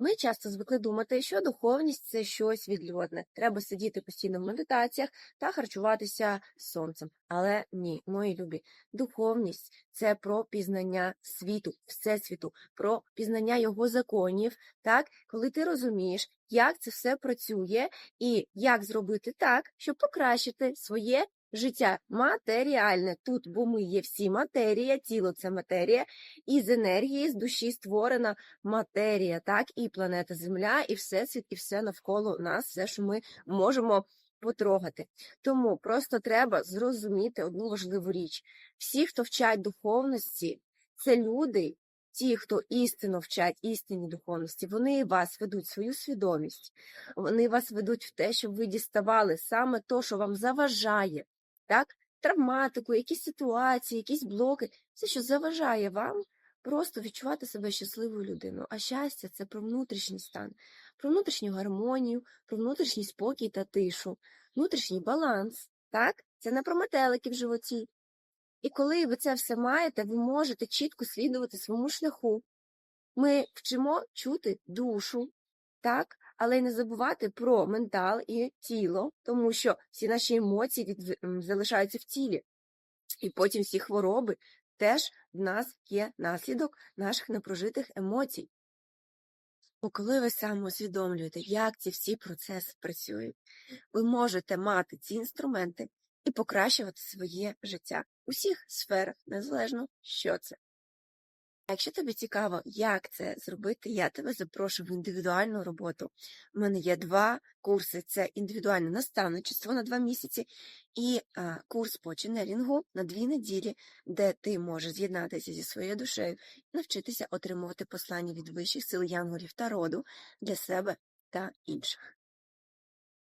Ми часто звикли думати, що духовність це щось відлюдне. Треба сидіти постійно в медитаціях та харчуватися сонцем. Але ні, мої любі, духовність це про пізнання світу, всесвіту, про пізнання його законів. Так, коли ти розумієш, як це все працює, і як зробити так, щоб покращити своє життя матеріальне тут, бо ми є всі матерія, тіло це матерія, і з енергії, з душі створена матерія, так, і планета Земля, і всесвіт, і все навколо нас, все, що ми можемо потрогати. Тому просто треба зрозуміти одну важливу річ: всі, хто вчать духовності, це люди. Ті, хто істинно вчать істинні духовності, вони вас ведуть в свою свідомість, вони вас ведуть в те, щоб ви діставали саме то, що вам заважає, так? Травматику, якісь ситуації, якісь блоки, все, що заважає вам просто відчувати себе щасливою людиною. А щастя це про внутрішній стан, про внутрішню гармонію, про внутрішній спокій та тишу, внутрішній баланс. Так? Це не про метелики в животі. І коли ви це все маєте, ви можете чітко слідувати своєму шляху. Ми вчимо чути душу, так, але й не забувати про ментал і тіло, тому що всі наші емоції від... залишаються в тілі. І потім всі хвороби теж в нас є наслідок наших непрожитих емоцій. Бо коли ви саме усвідомлюєте, як ці всі процеси працюють, ви можете мати ці інструменти і покращувати своє життя у всіх сферах, незалежно що це. Якщо тобі цікаво, як це зробити, я тебе запрошую в індивідуальну роботу. У мене є два курси: це індивідуальне наставничество на два місяці і курс по ченелінгу на дві неділі, де ти можеш з'єднатися зі своєю душею і навчитися отримувати послання від вищих сил янголів та роду для себе та інших.